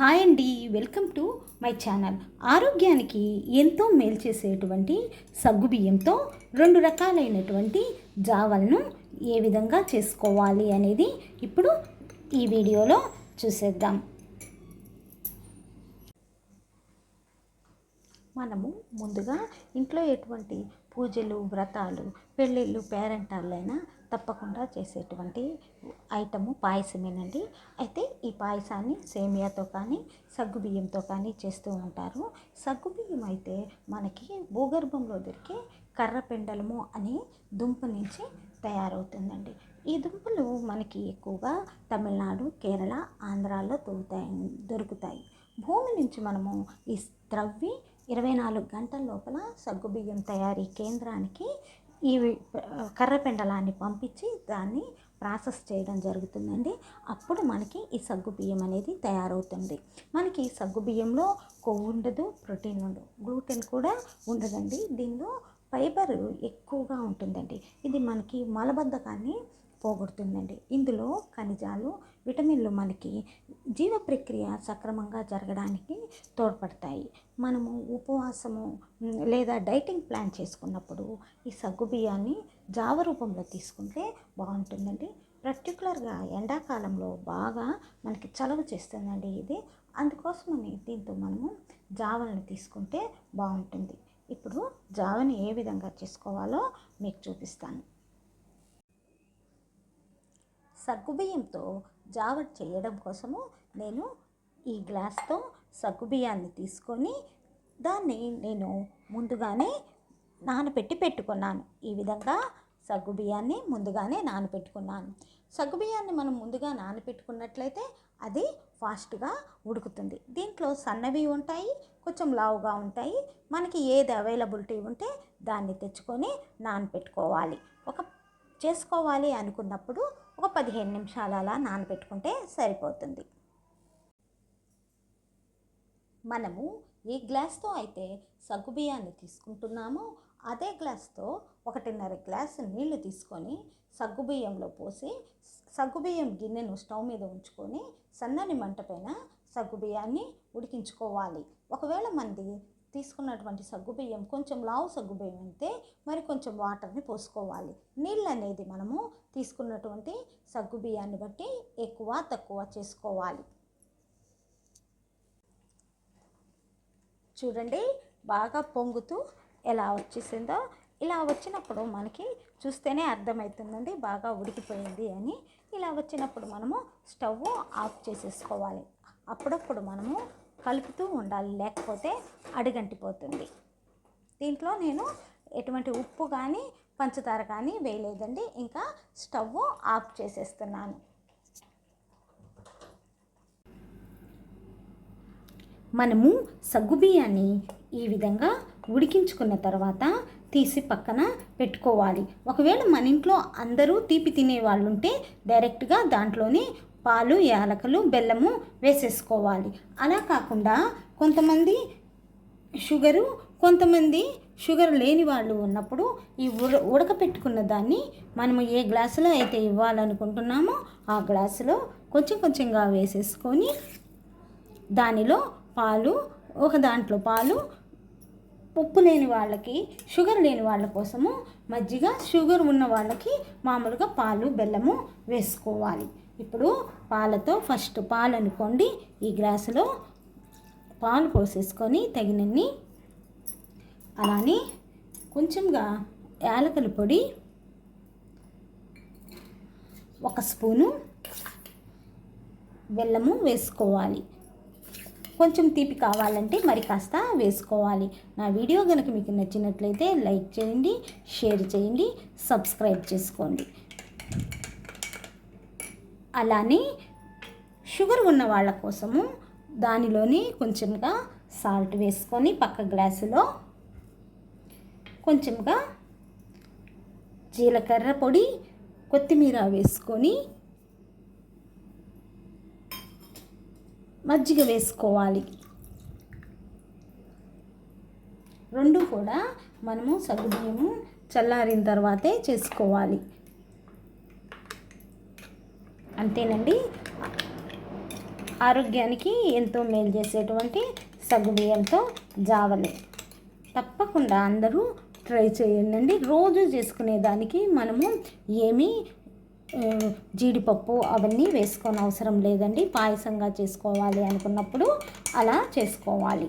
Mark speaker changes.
Speaker 1: Hi అండి welcome to my channel. ఆరోగ్యానికి ఎంతో మేలు చేసేటువంటి సగ్గుబియ్యంతో రెండు రకాలైనటువంటి జావలను ఏ విధంగా చేసుకోవాలి అనేది ఇప్పుడు ఈ వీడియోలో చూసేద్దాం. మనము ముందుగా ఇంట్లో ఎటువంటి పూజలు వ్రతాలు పెళ్ళిళ్ళు పేరెంటాలైనా తప్పకుండా చేసేటువంటి ఐటము పాయసమేనండి. అయితే ఈ పాయసాన్ని సేమియాతో కానీ సగ్గుబియ్యంతో కానీ చేస్తూ ఉంటారు. సగ్గుబియ్యం అయితే మనకి భూగర్భంలో దొరికే కర్రపెండలము అనే దుంప నుంచి తయారవుతుందండి. ఈ దుంపలు మనకి ఎక్కువగా తమిళనాడు కేరళ ఆంధ్రాలో దొరుకుతాయి దొరుకుతాయి. భూమి నుంచి మనము ఈ త్రవ్వి ఇరవై నాలుగు గంటల లోపల సగ్గుబియ్యం తయారీ కేంద్రానికి ఈ కర్రపెండలాన్ని పంపించి దాన్ని ప్రాసెస్ చేయడం జరుగుతుందండి. అప్పుడు మనకి ఈ సగ్గు బియ్యం అనేది తయారవుతుంది. మనకి ఈ సగ్గు బియ్యంలో కొవ్వు ఉండదు ప్రోటీన్ ఉండదు గ్లూటెన్ కూడా ఉండదండి. దీనిలో ఫైబర్ ఎక్కువగా ఉంటుందండి. ఇది మనకి మలబద్ధకాన్ని పోగొడుతుందండి. ఇందులో ఖనిజాలు విటమిన్లు మనకి జీవ ప్రక్రియ సక్రమంగా జరగడానికి తోడ్పడతాయి. మనము ఉపవాసము లేదా డైటింగ్ ప్లాన్ చేసుకున్నప్పుడు ఈ సగ్గు బియ్యాన్ని జావ రూపంలో తీసుకుంటే బాగుంటుందండి. పర్టికులర్గా ఎండాకాలంలో బాగా మనకి చలవ చేస్తుందండి ఇది. అందుకోసమని దీంతో మనము జావలను తీసుకుంటే బాగుంటుంది. ఇప్పుడు జావని ఏ విధంగా చేసుకోవాలో మీకు చూపిస్తాను. సగ్గుబియ్యంతో జావ చేయడం కోసము నేను ఈ గ్లాస్తో సగ్గుబియ్యాన్ని తీసుకొని దాన్ని నేను ముందుగానే నానబెట్టి పెట్టుకున్నాను. ఈ విధంగా సగ్గుబియ్యాన్ని ముందుగానే నానబెట్టుకున్నాను. సగ్గుబియ్యాన్ని మనం ముందుగా నానబెట్టుకున్నట్లయితే అది ఫాస్ట్గా ఉడుకుతుంది. దీంట్లో సన్నవి ఉంటాయి కొంచెం లావుగా ఉంటాయి. మనకి ఏది అవైలబిలిటీ ఉంటే దాన్ని తెచ్చుకొని నానబెట్టుకోవాలి. ఒక చేసుకోవాలి అనుకున్నప్పుడు ఒక పదిహేను నిమిషాలు అలా నానబెట్టుకుంటే సరిపోతుంది. మనము ఏ గ్లాస్తో అయితే సగ్గుబియ్యాన్ని తీసుకుంటున్నామో అదే గ్లాస్తో ఒకటిన్నర గ్లాసు నీళ్ళు తీసుకొని సగ్గుబియ్యంలో పోసి సగ్గుబియ్యం గిన్నెను స్టవ్ మీద ఉంచుకొని సన్నని మంట పైన సగ్గుబియ్యాన్ని ఉడికించుకోవాలి. ఒకవేళ మంది తీసుకున్నటువంటి సగ్గుబియ్యం కొంచెం లావు సగ్గుబియ్యం అయితే మరి కొంచెం వాటర్ని పోసుకోవాలి. నీళ్ళు అనేది మనము తీసుకున్నటువంటి సగ్గుబియ్యాన్ని బట్టి ఎక్కువ తక్కువ చేసుకోవాలి. చూడండి బాగా పొంగుతూ ఎలా వచ్చేసిందో. ఇలా వచ్చినప్పుడు మనకి చూస్తేనే అర్థమవుతుందండి బాగా ఉడికిపోయింది అని. ఇలా వచ్చినప్పుడు మనము స్టవ్ ఆఫ్ చేసేసుకోవాలి. అప్పుడప్పుడు మనము కలుపుతూ ఉండాలి లేకపోతే అడుగంటిపోతుంది. దీంట్లో నేను ఎటువంటి ఉప్పు కానీ పంచదార కానీ వేయలేదండి. ఇంకా స్టవ్ ఆఫ్ చేసేస్తున్నాను. మనము సగ్గుబియ్యాన్ని ఈ విధంగా ఉడికించుకున్న తర్వాత తీసి పక్కన పెట్టుకోవాలి. ఒకవేళ మన ఇంట్లో అందరూ తీపి తినే వాళ్ళు ఉంటే డైరెక్ట్గా దాంట్లోనే పాలు యాలకలు బెల్లము వేసేసుకోవాలి. అలా కాకుండా కొంతమంది షుగరు కొంతమంది షుగర్ లేని వాళ్ళు ఉన్నప్పుడు ఈ ఉడ ఉడకపెట్టుకున్న దాన్ని మనము ఏ గ్లాసులో అయితే ఇవ్వాలనుకుంటున్నామో ఆ గ్లాసులో కొంచెం కొంచెంగా వేసేసుకొని దానిలో పాలు ఒక దాంట్లో పాలు ఉప్పు లేని వాళ్ళకి షుగర్ లేని వాళ్ళ కోసము మజ్జిగ షుగర్ ఉన్న వాళ్ళకి మామూలుగా పాలు బెల్లము వేసుకోవాలి. ఇప్పుడు పాలతో ఫస్ట్ పాలు అనుకోండి. ఈ గ్లాసులో పాలు పోసేసుకొని తగినన్ని అలానే కొంచెంగా యాలకుల పొడి ఒక స్పూను బెల్లము వేసుకోవాలి. కొంచెం తీపి కావాలంటే మరి కాస్త వేసుకోవాలి. నా వీడియో కనుక మీకు నచ్చినట్లయితే లైక్ చేయండి షేర్ చేయండి సబ్స్క్రైబ్ చేసుకోండి. అలానే షుగర్ ఉన్న వాళ్ళ కోసము దానిలోని కొంచెంగా సాల్ట్ వేసుకొని పక్క గ్లాసులో కొంచెంగా జీలకర్ర పొడి కొత్తిమీర వేసుకొని మజ్జిగ వేసుకోవాలి. రెండు కూడా మనము సగ్గుబియ్యము చల్లారిన తర్వాతే చేసుకోవాలి. అంతేనండి. ఆరోగ్యానికి ఎంతో మేలు చేసేటువంటి సగ్గుబియ్యంతో జావలు తప్పకుండా అందరూ ట్రై చేయండి రోజు చేసుకునేదానికి మనము ఏమీ జీడిపప్పు అవన్నీ వేసుకోని అవసరం లేదండి. పాయసంగా చేసుకోవాలి అనుకున్నప్పుడు అలా చేసుకోవాలి.